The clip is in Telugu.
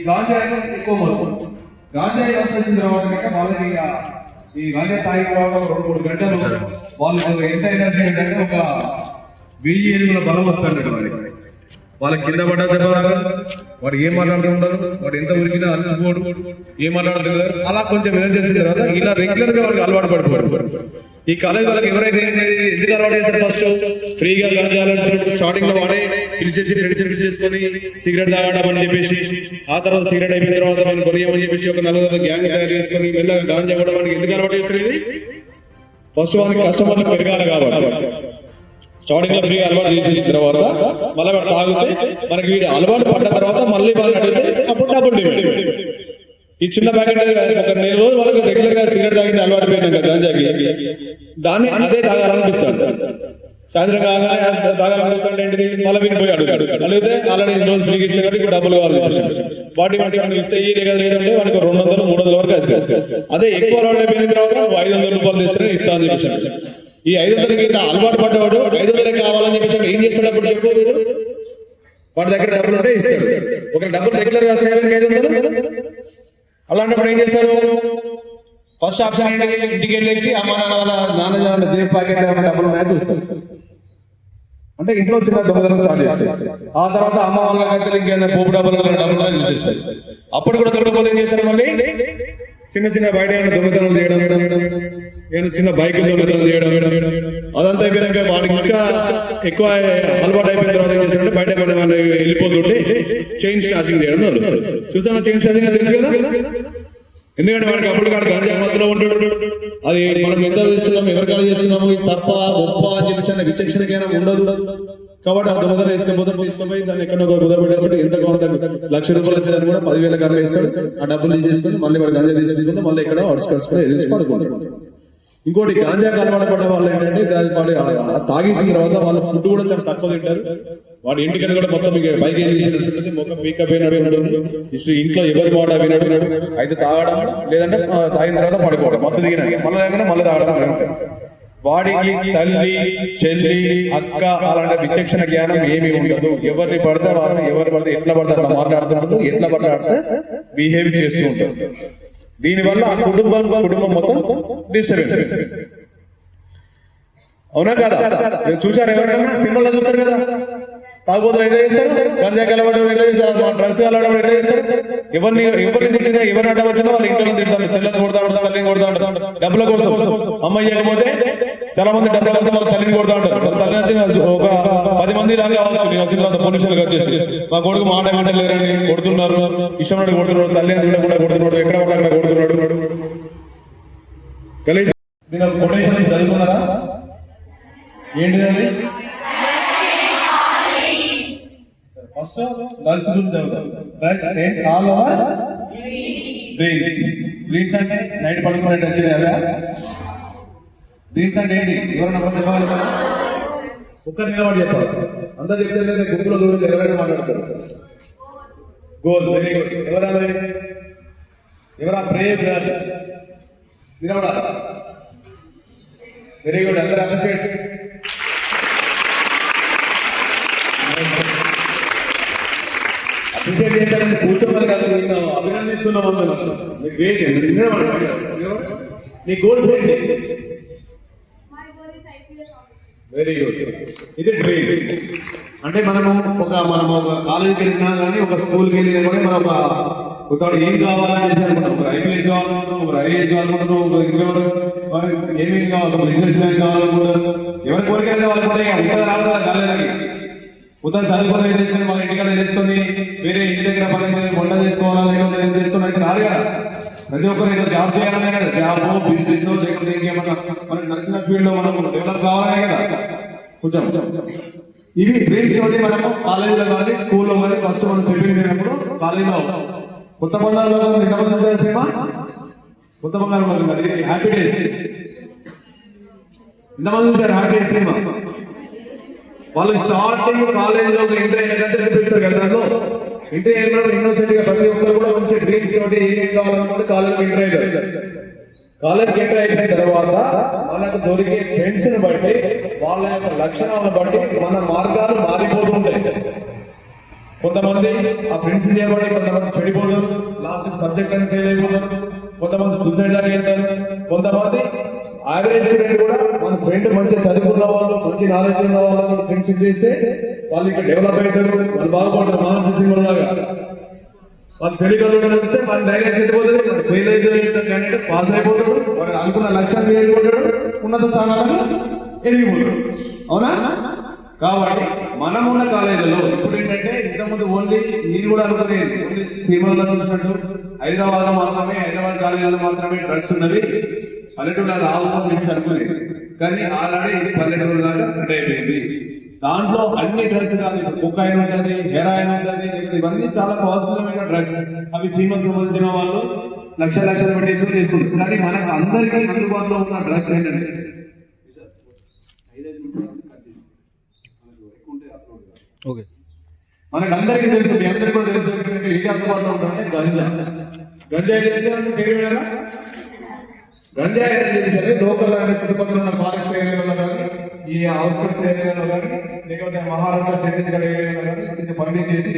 ఈ గాంజాయి ఎక్కువ మొత్తం గాంజాయి వచ్చేసిన తర్వాత వాళ్ళకి ఇక ఈ గాంజా తాగి తర్వాత ఒక రెండు మూడు గంటలు వాళ్ళు ఎంత ఎనర్జీ ఏంటంటే ఒక వెయ్యి ఎనిమిది బలం వస్తాడు వాడికి వాళ్ళకి కింద పడ్డ దెబ్బ వాడు ఏం మాట్లాడుతూ ఉండరు వాడు ఎంత ఉరికినా అలసిపోడు ఏం మాట్లాడుతుంది అలా కొంచెం ఎనర్జీ తర్వాత ఇలా రెగ్యులర్గా వాళ్ళకి అలవాటు పడిపోయాడు ఈ కాలేజ్ వాళ్ళకి ఎవరైతే ఏంటి- ఎందుకు అలవాటు చేస్తారు ఫస్ట్ ఫ్రీగా స్టార్టింగ్లో వాడే పిలిచేసి రెడీ చేసుకుని సిగరెట్ తాగడం అని చెప్పేసి ఆ తర్వాత సిగరెట్ అయిపోయిన తర్వాత మనం కొనియమని చెప్పేసి ఒక నలుగురు గ్యాంగ్ తయారు చేసుకుని మెల్లగా గాంజా కూడా మనకి ఎందుకు అలవాటు చేస్తుంది ఫస్ట్ వాళ్ళకి కస్టమర్లు పెరగాలి కాబట్టి. స్టార్టింగ్లో ఫ్రీగా అలవాటు చేసేసిన తర్వాత మళ్ళీ వాడు తాగితే మనకి వీడు అలవాటు పడ్డ తర్వాత మళ్ళీ వాళ్ళు అడిగితే అప్పుడు డబ్బులు డిమాండ్ ఈ చిన్న ప్యాకెట్ ఒక నెల రోజులు వాళ్ళకి రెగ్యులర్గా సిగరెట్ తాగితే అలవాటు పోయినాక గాంజాకి. దాన్ని అదే తాగాలనిపిస్తాడు సాయంత్రం కాగా తాగాలనిపిస్తాడు ఏంటిది మళ్ళీ వీడిని పోయి అడిగితే ఆల్రెడీ ఈ రోజు ఫ్రీగా ఇచ్చారు ఇప్పుడు డబ్బులు కావాలి వాటి వాటి వాడికి ఇస్తే ఈ రేగదు లేదంటే వాడికి రెండు వందలు మూడు వందల వరకు అవుతుంది అదే ఎక్కువ అలవాటు అయిపోయిన తర్వాత ఐదు వందల రూపాయలు తెస్తేనే ఇస్తాను అని ఈ ఐదు వందలకి అలవాటు పడ్డవాడు ఐదు వందలకి కావాలని చెప్పి ఏం చేస్తాడు అప్పుడు చెప్పు వాడి దగ్గర డబ్బులు ఉంటే ఇస్తాడు ఒక డబ్బులు రెగ్యులర్గా సేవింగ్ ఐదు వందలు అలాంటప్పుడు ఏం చేస్తారు ఫస్ట్ ఆప్షన్ ఏంటి ఇంటికి వెళ్ళేసి అమ్మ నాన్న వాళ్ళ నాన్న జేబు ప్యాకెట్ డబ్బులు ఉన్నాయో చూస్తారు అంటే ఇంట్లో చిన్న దొంగతనం స్టార్ట్ చేస్తారు ఆ తర్వాత అమ్మ వాళ్ళ అయితే ఇంకేమైనా పోపు డబ్బులు డబ్బులు చూసేస్తారు అప్పుడు కూడా దొరకకపోతే ఏం చేస్తారు మళ్ళీ? చిన్న చిన్న బయట దొంగతనం చేయడం ఏమైనా చిన్న బైక్ దొంగతనం చేయడం. అదంతా అయిపోయాక వాడికి ఇంకా ఎక్కువ అలవాటు అయిపోయిన తర్వాత ఏం చేస్తారంటే బయట వెళ్ళిపోతుంటే చైన్ స్నాచింగ్ చేయడం చూసాను చైన్ స్నాచింగ్ తెలుసు కదా? ఎందుకంటే వాడికి అప్పుడు కాదు గంజా మధ్యలో ఉంటాడు. అది మనం ఎంత చేస్తున్నాం ఎవరికాడ చేస్తున్నాము తప్ప గొప్ప అని చెప్పి అన్న విచక్షణకైనా ఉండదు. కాబట్టి ఆ దొంగతనం వేసుకపోతే తీసుకుపోయి దాన్ని ఎక్కడో ఒక కుదర ఎంత కొంత లక్ష రూపాయలు వచ్చేదాన్ని కూడా పదివేల కన్నా ఇస్తాడు ఆ డబ్బులు తీసేసుకొని మళ్ళీ వాడు గంజా తీసేసుకుంటే మళ్ళీ ఎక్కడో అడుచుకొచ్చుకొని వెళ్ళి పడుకుంటాడు ఇంకోటి గాంజా అలవాటు వాళ్ళు ఏంటంటే దాని వాళ్ళు తాగేసిన తర్వాత వాళ్ళ ఫుడ్ కూడా చాలా తక్కువ తింటారు. వాడు ఇంటికని కూడా మొత్తం ఇక పైకి ఏం చేసినట్టు మొక్క పీకప్ అయినాడు ఇసు ఇంట్లో ఎవరి మాట వినాడు వినాడు అయితే తాగడం లేదంటే తాగిన తర్వాత పడుకోవడం. మొత్తం దిగిన మళ్ళీ లేకుండా మళ్ళీ తాగడం వాడికి తల్లి చెల్లి అక్క అలాంటి విచక్షణ జ్ఞానం ఏమీ ఉండదు. ఎవరిని పడితే వారిని ఎవరు పడితే ఎట్లా పడితే అట్లా మాట్లాడుతున్నారు ఎట్లా మాట్లాడితే బిహేవ్ చేస్తూ ఉంటారు దీనివల్ల ఆ కుటుంబం కుటుంబం మొత్తం డిస్టర్బెన్స్ అవునా కదా? చూసారు ఎవరైనా? సినిమాలో చూసారు కదా? తాగుబోతులు ఎట్లా చేస్తారు? గంజా కలవడం ఎట్లా చేస్తారు? డ్రగ్స్ కలవడం ఎట్లా చేస్తారు? ఎవరిని ఎవరిని తిట్టినా ఎవరిని అడ్డం వచ్చినా వాళ్ళు ఇంట్లో తింటారు చెల్లెని కొడతా ఉంటారు తల్లిని కొడతా ఉంటారు డబ్బుల కోసం. అమ్మ ఇవ్వకపోతే చాలా మంది డబ్బుల కోసం వాళ్ళ తల్లిని కొడతా ఉంటారు తల్లి వచ్చిన ఒక పది మంది రాగా కావచ్చు. నేను వచ్చిన తర్వాత పోలీసులకు వచ్చేసి. మా కొడుకు మాట మాట లేరని కొడుతున్నారు. ఇష్టం కొడుతున్నాడు. తల్లి అని కూడా కొడుతున్నాడు. ఎక్కడ కూడా అక్కడ కొడుతున్నాడు. కలిసి దీని కొటేషన్ చదువుకున్నారా? ఏంటిది ఫస్ట్ గర్ల్స్ గురించి చదువుతాం drugs takes all over brains brains అంటే నైట్ పడుకునేట్టు వచ్చింది అవా బ్రెయిన్స్ అంటే ఏంటి? ఎవరైనా కొంత చెప్పగలుగుతారా ఒక్క నిలబడి చెప్పాలి. అందరు చెప్తే నేను గుంపులో గురించి ఎవరైనా మాట్లాడతారు? గోల్ వెరీ గుడ్ ఎవరా ఎవరా బ్రేవ్ గర్ల్ నిలబడాలి వెరీ గుడ్ అందరూ అప్రిషియేట్ చేయాలని కూర్చోమని కాదు నేను అభినందిస్తున్నాం నీ గోల్స్ ఏంటి? వెరీ గుడ్ ఇది డ్రీమ్ అంటే మనము ఒక మనము ఒక కాలేజీకి వెళ్ళినా కానీ ఒక స్కూల్కి వెళ్ళినా కూడా మనం ఒక ఒకటి ఏం కావాలని చెప్పి అనుకుంటాం. ఒక ఐపీఎస్ కావాలనుకుంటున్నాం ఒక ఐఏఎస్ కావాలనుకుంటున్నాం ఒక ఇంకెవరు? ఏమేమి కావాలి? బిజినెస్ మ్యాన్ కావాలనుకుంటారు? ఎవరి కోరికలు వాళ్ళు కూడా ఇక్కడ రావాలి కాలేజీకి ఉదయం చదువుకొని ఏం చేసుకొని వాళ్ళ ఇంటికాడ చేసుకొని వేరే ఇంటి దగ్గర పని వంట చేసుకోవాలా లేకపోతే ఏం చేసుకోవాలి అయితే రాదు కదా. ప్రతి ఒక్కరు ఏదో జాబ్ చేయాలనే కదా. జాబ్ బిజినెస్ లేకపోతే ఇంకేమన్నా మనకు నచ్చిన ఫీల్డ్లో మనం డెవలప్ కావాలనే కదా. కొంచెం ఇవి డ్రీమ్స్ తోటి మనము కాలేజీలో కానీ స్కూల్లో కానీ ఫస్ట్ మనం సెటిల్ అయినప్పుడు కాలేజీలో కొత్త బంగారంలో ఎంతమంది వచ్చారు సినిమా? కొత్త బంగారం అది హ్యాపీ డేస్ ఎంతమంది చూసారు హ్యాపీ డేస్ సినిమా? వాళ్ళు స్టార్టింగ్ కాలేజీలో ఇంటర్ ఎంటర్ అయినట్టు కదా దాంట్లో ఇంటర్ అయినప్పుడు ఇన్నోసెంట్గా ప్రతి ఒక్కరు కూడా మంచి డ్రీమ్స్ తోటి ఏం కావాలనుకుంటే కాలేజ్ ఎంటర్ అయ్యారు కాలేజ్ ఎంటర్ అయిపోయిన తర్వాత వాళ్ళకు దొరికే ఫ్రెండ్స్ని బట్టి వాళ్ళ యొక్క లక్షణాలను బట్టి మన మార్గాలు మారిపోతుంటాయి కొంతమంది ఆ ఫ్రెండ్స్ చేయబడి కొంతమంది చెడిపోతారు లాస్ట్ సబ్జెక్ట్ అని ఫెయిల్ అయిపోతారు కొంతమంది సూసైడ్ దాకా కొంతమంది యావరేజ్ స్టూడెంట్ కూడా మన ఫ్రెండ్ మంచిగా చదువుకున్న వాళ్ళు మంచి నాలెడ్జ్ ఉన్న వాళ్ళతో ఫ్రెండ్షిప్ చేస్తే వాళ్ళు ఇక్కడ డెవలప్ అవుతారు వాళ్ళు బాగుపడతారు మానసిక సింహంలాగా వాళ్ళు తెలియదు కలిస్తే వాళ్ళు డైరెక్ట్ చెడిపోతుంది ఫెయిల్ అయితే క్యాండిడేట్ పాస్ అయిపోతాడు వాడు అనుకున్న లక్ష్యాన్ని చేరుకుంటాడు ఉన్నత స్థానాలను ఎదిగిపోతాడు అవునా? కాబట్టి మనం ఉన్న కాలేజీలో ఇప్పుడు ఏంటంటే ఇంతకుముందు ఓన్లీ నేను కూడా అనుకునేది ఓన్లీ సీమలో చూసినట్టు హైదరాబాద్ మాత్రమే హైదరాబాద్ కాలేజీలో మాత్రమే డ్రగ్స్ ఉన్నది పల్లెటూరు రావు అని చెప్పి అనుకునేది కానీ ఆల్రెడీ ఇది పల్లెటూరు దాకా స్ప్రెడ్ అయిపోయింది. దాంట్లో అన్ని డ్రగ్స్ కాదు కుకాయిన్ ఉంటుంది హెరాయిన్ ఉంటుంది ఇవన్నీ చాలా కాస్ట్లీమైన డ్రగ్స్ అవి సీమకు సంబంధించిన వాళ్ళు లక్ష లక్షలు పెట్టేసి తీసుకుంటారు. కానీ మనకు అందరికీ అందుబాటులో ఉన్న డ్రగ్స్ ఏంటంటే ఓకే. మనకు అందరికీ తెలుసు మీ అందరికీ కూడా తెలుసు ఇది అందుబాటులో ఉంటుంది గంజా. గంజాయి తెలిసి అసలు పేరు గంజాయి అనేది తెలిసి లోకల్ అంటే చుట్టుపక్కల ఉన్న ఫారెస్ట్ ఏరియాలో కానీ ఈ అవుట్స్కట్స్ ఏరియాలో కానీ లేకపోతే మహారాష్ట్ర ఛత్తీస్గఢ్ ఏరియాలో కానీ పండించేసి